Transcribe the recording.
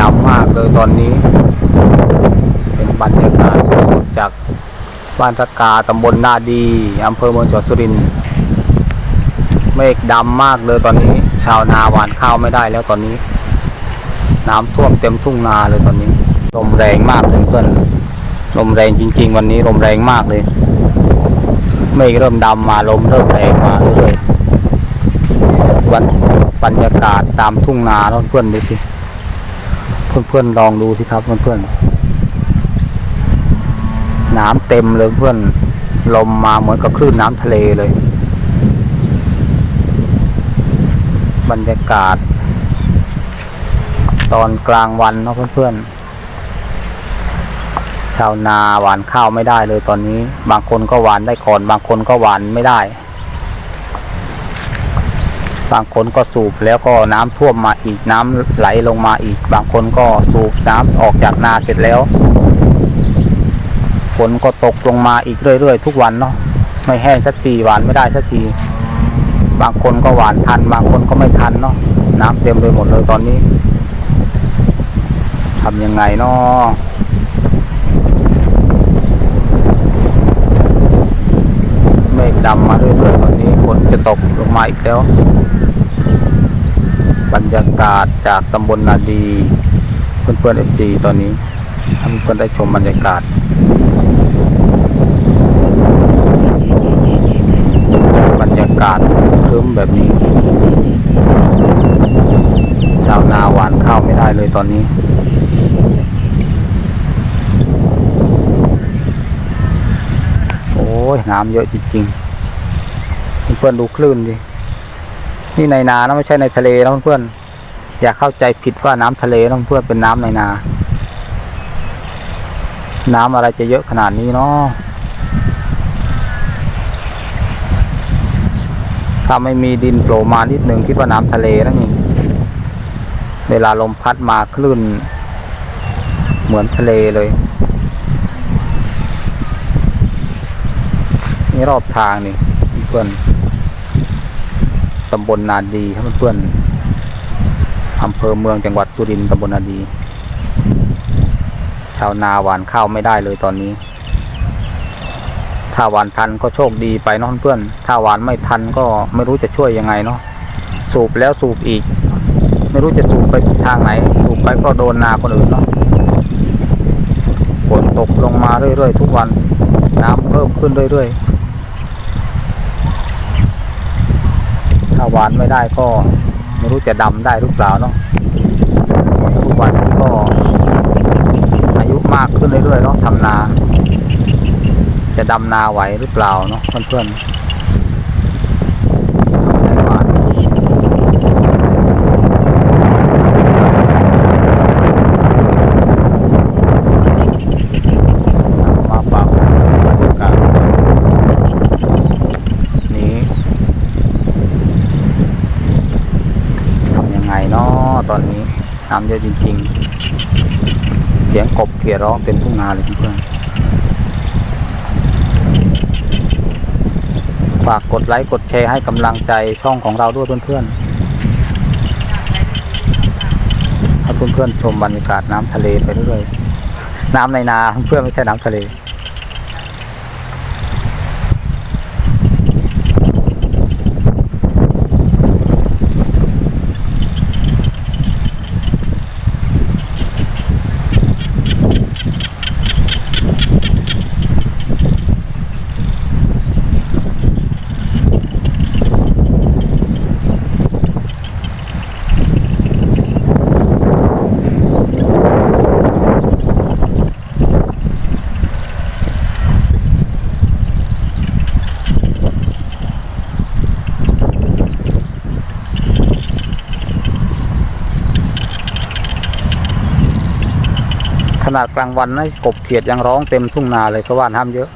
ดำมากเลยตอนนี้ เป็นบรรยากาศสดๆจากบ้านทกาตำบลนาดีอำเภอเมืองจังหวัดสุรินทร์เมฆดำมากเลยตอนนี้ ชาวนาหวานข้าวไม่ได้แล้วตอนนี้ น้ำท่วมเต็มทุ่งนาเลยตอนนี้ ลมแรงมากเพื่อนๆลมแรงจริง ๆ วันนี้ลมแรงมากเลยเมฆเริ่มดำมาลมเริ่มแรงมาเรื่อยๆวันบรรยากาศตามทุ่งนาเพื่อนๆดูสิ เพื่อนๆลองดูสิครับเพื่อนๆน้ำเต็มเลยเพื่อนลมมาเหมือนกับคลื่นน้ำทะเลเลย บรรยากาศ ตอนกลางวันเนาะเพื่อนๆชาวนาหวานข้าวไม่ได้เลยตอนนี้ บางคนก็หวานได้ก่อน บางคนก็หวานไม่ได้ บางคนก็สูบแล้วก็น้ำท่วมมาอีกน้ำไหลลงมาอีก บางคนก็สูบน้ำออกจากนาเสร็จแล้วฝนก็ตกลงมาอีกเรื่อยๆ ทุกวันเนาะไม่แห้งสักทีหวานไม่ได้สักทีบางคนก็หวานทัน บางคนก็ไม่ทันเนาะน้ำเต็มไปหมดเลยตอนนี้ทำยังไงเนาะเมฆดำมาเรื่อยๆตอนนี้ฝนจะตกลงมาอีกแล้ว บรรยากาศจากตำบลนาดี เพื่อนๆเอฟซีตอนนี้ให้เพื่อนได้ชมบรรยากาศบรรยากาศครึ้มแบบนี้ ชาวนาหวานข้าวไม่ได้เลยตอนนี้โอ้ยน้ำเยอะจริงๆเพื่อนดูคลื่นดิ นี่ในนานะไม่ใช่ในทะเลนะเพื่อนๆอย่าเข้าใจผิดว่าน้ำทะเลนะเพื่อนเป็นน้ำในนา น้ำอะไรจะเยอะขนาดนี้เนาะถ้าไม่มีดินโผล่มานิดหนึ่งคิดว่าน้ำทะเลนะนี่เวลาลมพัดมาคลื่นเหมือนทะเลเลยนี่รอบทางนี่เพื่อน ตำบลนาดีครับเพื่อนๆอำเภอเมืองจังหวัดสุรินทร์ตำบลนาดี ชาวนาหวานข้าวไม่ได้เลยตอนนี้ ถ้าหวานทันก็โชคดีไปเนาะเพื่อนถ้าหวานไม่ทันก็ไม่รู้จะช่วยยังไงเนาะสูบแล้วสูบอีก ไม่รู้จะสูบไปทางไหน สูบไปก็โดนนาคนอื่นเนาะฝนตกลงมาเรื่อยๆทุกวัน น้ำเพิ่มขึ้นเรื่อยๆ ถ้า หวานไม่ได้ก็ไม่รู้จะดำได้หรือเปล่าเนาะทุกวันนี้ก็อายุมากขึ้นเรื่อยๆเนาะทำนา จะดำนาไหวหรือเปล่าเนาะเพื่อนๆมาฝากบรรยากาศนี้ ทำยังไงเนาะ ตอนนี้น้ำเยอะจริง ๆ เสียงกบเขียร้องเป็นทุ่งนาเลยเพื่อนฝากกดไลค์กดแชร์ให้กำลังใจช่องของเราด้วยเพื่อนๆให้เพื่อนๆชมบรรยากาศน้ำทะเลไปเรื่อยๆน้ำในนาเพื่อนไม่ใช่น้ำทะเล ขนาดกลางวันนะกบเขียดยังร้องเต็มทุ่งนาเลยเพราะว่าน้ำเยอะ